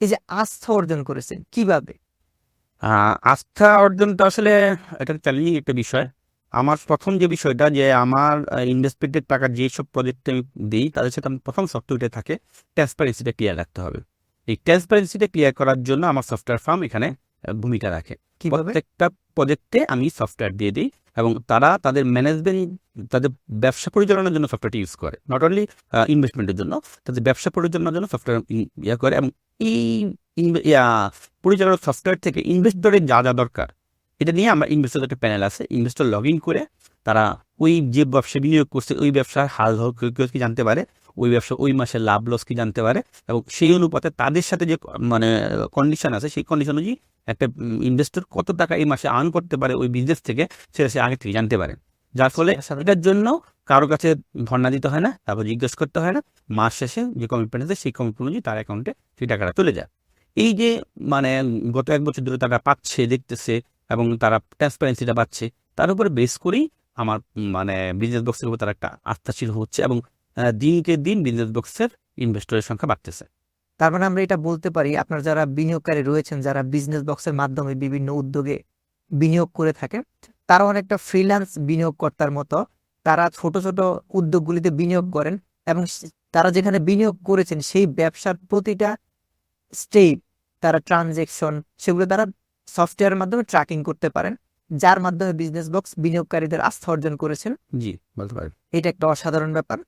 এই যে আস্থা অর্জন করেছেন, কীভাবে? আস্থা অর্জন তো আসলে এটা চ্যালেঞ্জিং একটা বিষয়। আমার প্রথম যে বিষয়টা যে আমার ইনভেস্টমেন্টের টাকা যেসব প্রজেক্টে আমি দিই, তাদের সাথে আমি প্রথম সফটওয়্যারটা থাকে ট্রান্সপারেন্সিটা ক্লিয়ার রাখতে হবে। এই ট্রান্সপারেন্সিটা ক্লিয়ার করার জন্য আমার সফটওয়্যার ফার্ম এখানে ভূমিকা রাখে। প্রত্যেকটা প্রজেক্টে আমি সফটওয়্যার দিয়ে দিই এবং তারা তাদের ম্যানেজমেন্ট তাদের ব্যবসা পরিচালনার জন্য সফটওয়্যারটি ইউজ করে। নট অনলি ইনভেস্টমেন্টের জন্য তাদের ব্যবসা পরিচালনার জন্য সফটওয়্যার ইয়ে করে এবং এই পরিচালনার সফটওয়্যার থেকে ইনভেস্টরের যা যা দরকার এটা নিয়ে আমরা ইনভেস্টর একটা প্যানেল আছে। ইনভেস্টর লগ ইন করে তারা ওই যে ব্যবসা বিনিয়োগ করছে ওই ব্যবসার হাল কি জানতে পারে ওই ব্যবসা ওই মাসের লাভ লস কি জানতে পারে এবং সেই অনুপাতে তাদের সাথে যে মানে কন্ডিশন আছে সেই কন্ডিশন অনুযায়ী একটা ইনভেস্টর কত টাকা এই মাসে আর্ন করতে পারে ওই বিজনেস থেকে সেটা সে আগে থেকে জানতে পারে। যার ফলে এটার জন্য কারও কাছে ধর্ণা দিতে হয় না তারপর জিজ্ঞেস করতে হয় না মাস শেষে যে কমিটমেন্ট আছে সেই কমিটমেন্ট অনুযায়ী তার অ্যাকাউন্টে সেই টাকাটা চলে যায়। এই যে মানে গত এক বছর ধরে তারা পাচ্ছে দেখতেছে এবং তারা ট্রান্সপারেন্সিটা পাচ্ছে তার উপরে বেস করেই আমার মানে বিজনেস বক্সের উপর তার একটা আস্থাশীল হচ্ছে এবং দিনকে দিন বিজনেস বক্সের ইনভেস্টরের সংখ্যা বাড়তেছে। তার মানে আমরা এটা বলতে পারি আপনার যারা বিনিয়োগকারী রয়েছেন যারা বিজনেস বক্সের মাধ্যমে বিভিন্ন উদ্যোগে বিনিয়োগ করে থাকেন তারা অনেকটা ফ্রিল্যান্স বিনিয়োগকর্তার মতো। তারা ছোট ছোট উদ্যোগগুলিতে বিনিয়োগ করেন এবং তারা যেখানে বিনিয়োগ করেছেন সেই ব্যবসার প্রতিটা স্টেপ তারা ট্রানজেকশন সেগুলো তারা সফটওয়্যারের মাধ্যমে ট্র্যাকিং করতে পারেন যার মাধ্যমে বিজনেস বক্স বিনিয়োগকারীদের আস্থা অর্জন করেছেন। জি বলতে পারেন। এটা একটা অসাধারণ ব্যাপার।